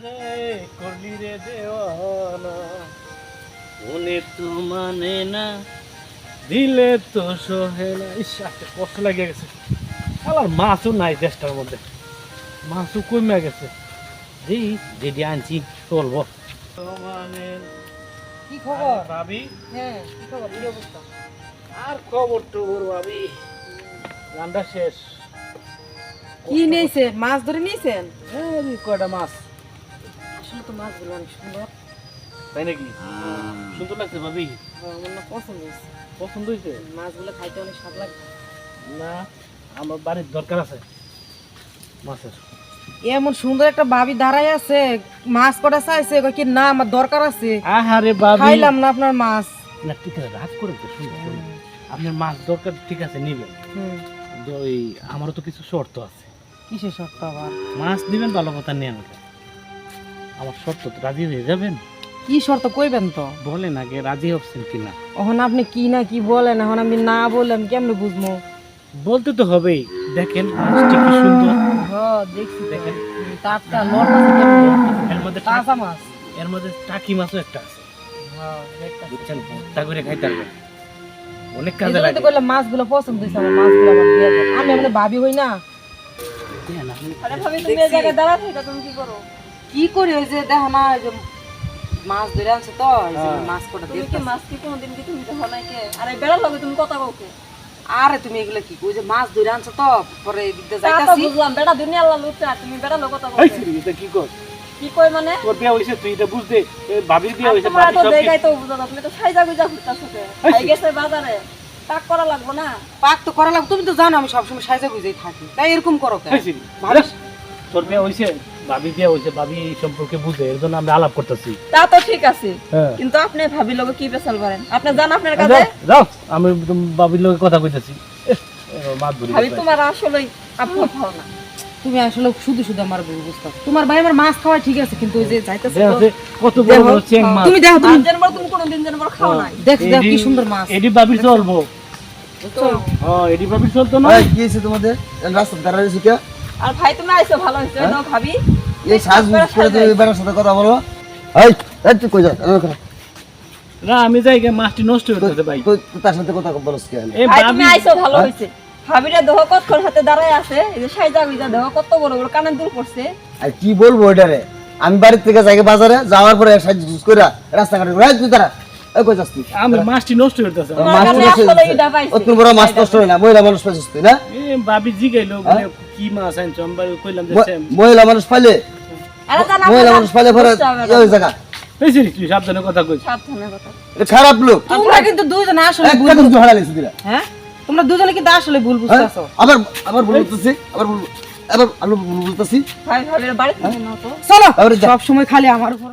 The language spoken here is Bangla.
আমারে করলি রে দেওয়ানা মনে তো মানে না দিলে তো সহে না। ইস কষ্ট লাগিয়ে গেছে। আবার মাছও নাই দেশটার মধ্যে। মাছও কমে গেছে। যেই যেটি আনছি চলবো। মানে কি খবর? ভাবি? হ্যাঁ কি খবর? অবস্থা? আর খবর টবর ভাবি? রান্না শেষ। কি নিয়েছে মাছ ধরে নিয়েছেন? এই কয়টা মাছ? আসলে তো মাছগুলো অনেক সুন্দর। তাই নাকি? সুন্দর লাগছে ভাবি? হ্যাঁ, আমার না পছন্দ হয়েছে। পছন্দ হয়েছে? মাছগুলো খাইতে অনেক স্বাদ লাগে। না আমার বাড়ির দরকার আছে মাছের। এমন সুন্দর একটা ভাবি দাঁড়ায় আছে মাছ কটা চাইছে কি না আমার দরকার আছে। আহারে ভাবি। খাইলাম না আপনার মাছ। না ঠিক আছে রাগ করে শুনুন। আপনার মাছ দরকার ঠিক আছে নিবেন। ওই আমারও তো কিছু শর্ত আছে। কিসের শর্ত আবার? মাছ দিবেন ভালো কথা নেন আমার শর্ত তো রাজি হয়ে যাবেন? কি শর্ত কইবেন তো? বলেন আগে রাজি হচ্ছেন কিনা? এখন আপনি কি না কি বলেন? এখন আমি না বললাম কেমনে বুঝব? বলতে তো হবেই। দেখেন মাছটি কি সুন্দর? হ্যাঁ দেখছি দেখেন টাটকা কেমনে? এর মধ্যে কাঁচা মাছ। এর মধ্যে টাকি মাছও একটা আছে। হ্যাঁ দেখতাছি। বুঝছেন ভর্তা করে খাইতে পারবেন অনেক কাজে লাগে তো বললাম মাছগুলো পছন্দ হয়েছে আমার মাছগুলো আমার দিয়ে। আমি আমাদের ভাবি হই না। আরে ভাবি তুমি এই জায়গায় দাঁড়া থেকে তুমি কি করো? কি করি? ওই যে দেখো না ওই যে মাছ ধরে আনছে তো ওই যে হ্যাঁ। মাছ কটা তুমি দিয়ে মাছ কি কোনোদিন কি তুমি দেখো নাই কে? আরে বেড়া লগে তুমি কথা বলকে আরে তুমি এগুলো কি ওই যে মাছ ধরে আনছো তো পরে এদিক দিয়ে তা তো যাইতাছি। বুঝলাম বেড়া দুনিয়া আল্লাহ তুমি বেড়া লগে কথা এই এটা কি কর? কি কই মানে? তোর বিয়া হইছে তুই এটা বুঝতে এ, ভাবির বিয়া হইছে ভাবি তো সব দেখাই তো বুঝা তুমি তো সাইজা গুজা ঘুরতাছো কে? আই গেছে বাজারে টাক করা লাগবো না? পাক তো করা লাগবে তুমি তো জানো আমি সবসময় সাইজে গুজেই থাকি। তাই এরকম করো কেন তোর বিয়া হইছে ভাবি বিয়া হইছে ভাবি এই সম্পর্কে বুঝে এর জন্য আমরা আলাপ করতেছি। তা তো ঠিক আছে হ্যাঁ। কিন্তু আপনি ভাবি লগে কি পেছাল পারেন আপনি জান আপনার কাছে যাও আমি ভাবির লোকে কথা কইতেছি। ভাবি তোমার আসলেই আপনি ভালো না। তুমি আসলে শুধু শুধু আমার বউ বুঝতে তোমার ভাই আমার মাছ খাওয়া ঠিক আছে কিন্তু ওই যে যাইতাছে কত বড় বড় চেং মাছ। তুমি দেখো তুমি যেন বড় তুমি কোনোদিন যেন বড় খাও নাই। দেখ দেখ কি সুন্দর মাছ। এডি ভাবির চলবো। হ্যাঁ এডি ভাবির চলতো না কি হয়েছে তোমাদের? রাস্তা দাঁড়া রয়েছে কে? আর ভাই তুমি আইছো ভালো হইছে দাও ভাবি। এই সাজ করে তুমি সাথে কথা বলো। এই এই তুই কই যা না আমি যাই গে, মাছটি নষ্ট হয়ে ভাই। তুই তার সাথে কথা বলছ কে? তুমি আইছো ভালো হইছে। ভাবিরে দেহ কত হাতে দাঁড়ায় আছে? এই যে সাইজা গুজা দেহ কত বড় বড় কানের পড়ছে। আর কি বলব ওইটারে? আমি বাড়ির থেকে যাই বাজারে যাওয়ার পরে সাজ জুস করে রাস্তাঘাটে এই তুই তারা এই কই যাস তুই? আমি মাছটি নষ্ট হয়ে আসলে নষ্ট। অত বড় মাছ নষ্ট হয় না মহিলা মানুষ পাইছিস তুই না? ভাবি জিগাইলো হ্যাঁ? কি মাছ আনছো আমি কইলাম যে মহিলা মানুষ পাইলে মহিলা মানুষ পাইলে পরে ওই জায়গা এই সিরি, তুই সাবধানে কথা কইছ। সাবধানে কথা খারাপ লোক। তোমরা কিন্তু আসলে হ্যাঁ? তোমরা দুজনে কিন্তু আসলে ভুল হ্যাঁ? আবার আবার ভুল বলতেছি আবার ভুল আবার আমি ভুল বলতেছি ভাই বাড়ি চলো। সব সময় খালি আমার উপর